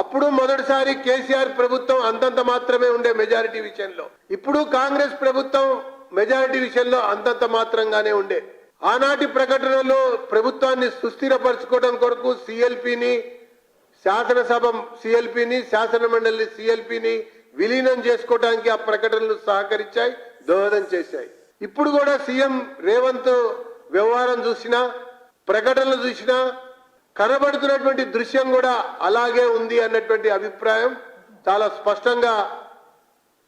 అప్పుడు మొదటిసారి కేసీఆర్ ప్రభుత్వం అంతంత మాత్రమే ఉండే మెజారిటీ విషయంలో. ఇప్పుడు కాంగ్రెస్ ప్రభుత్వం మెజారిటీ విషయంలో అంతంత మాత్రంగానే ఉండే. ఆనాటి ప్రకటనలో ప్రభుత్వాన్ని సుస్థిరపరచుకోవడం కొరకు సిఎల్పిని శాసనసభ సిఎల్పిని శాసన మండలి సిఎల్పిని విలీనం చేసుకోవడానికి ఆ ప్రకటనలు సహకరించాయి దోహదం చేశాయి. ఇప్పుడు కూడా సీఎం రేవంత్ వ్యవహారం చూసినా ప్రకటనలు చూసినా కనబడుతున్నటువంటి దృశ్యం కూడా అలాగే ఉంది అన్నటువంటి అభిప్రాయం చాలా స్పష్టంగా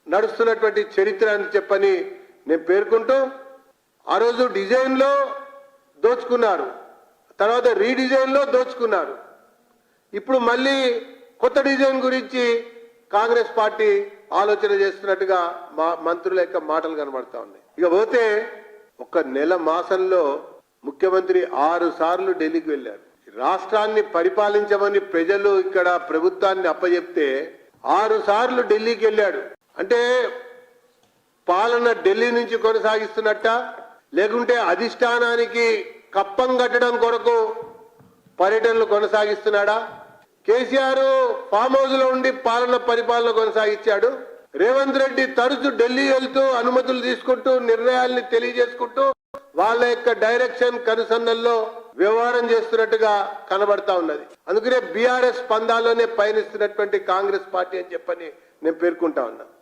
నడుస్తున్నటువంటి చరిత్ర అని చెప్పని నేను పేర్కొంటూ ఆ రోజు డిజైన్లో దోచుకున్నారు తర్వాత రీడిజైన్లో దోచుకున్నారు. ఇప్పుడు మళ్ళీ కొత్త డిజైన్ గురించి కాంగ్రెస్ పార్టీ ఆలోచన చేస్తున్నట్టుగా మా మంత్రుల యొక్క మాటలు కనబడతా ఉన్నాయి. ఇక పోతే ఒక నెల మాసంలో ముఖ్యమంత్రి ఆరు సార్లు ఢిల్లీకి వెళ్ళారు. రాష్ట్రాన్ని పరిపాలించమని ప్రజలు ఇక్కడ ప్రభుత్వాన్ని అప్పచెప్తే ఆరు సార్లు ఢిల్లీకి వెళ్ళాడు. అంటే పాలన ఢిల్లీ నుంచి కొనసాగిస్తున్నట్ట? లేకుంటే అధిష్టానానికి కప్పం కట్టడం కొరకు పర్యటనలు కొనసాగిస్తున్నాడా? కేసీఆర్ ఫామ్ హౌస్లో ఉండి పాలన పరిపాలన కొనసాగించాడు. రేవంత్ రెడ్డి తరచు ఢిల్లీ వెళ్తూ అనుమతులు తీసుకుంటూ నిర్ణయాల్ని తెలియజేసుకుంటూ వాళ్ళ యొక్క డైరెక్షన్ కనుసన్నల్లో వ్యవహారం చేస్తున్నట్టుగా కనబడతా ఉన్నది. అందుకనే బీఆర్ఎస్ పందాల్లోనే పయనిస్తున్నటువంటి కాంగ్రెస్ పార్టీ అని చెప్పని నేను పేర్కొంటా ఉన్నా.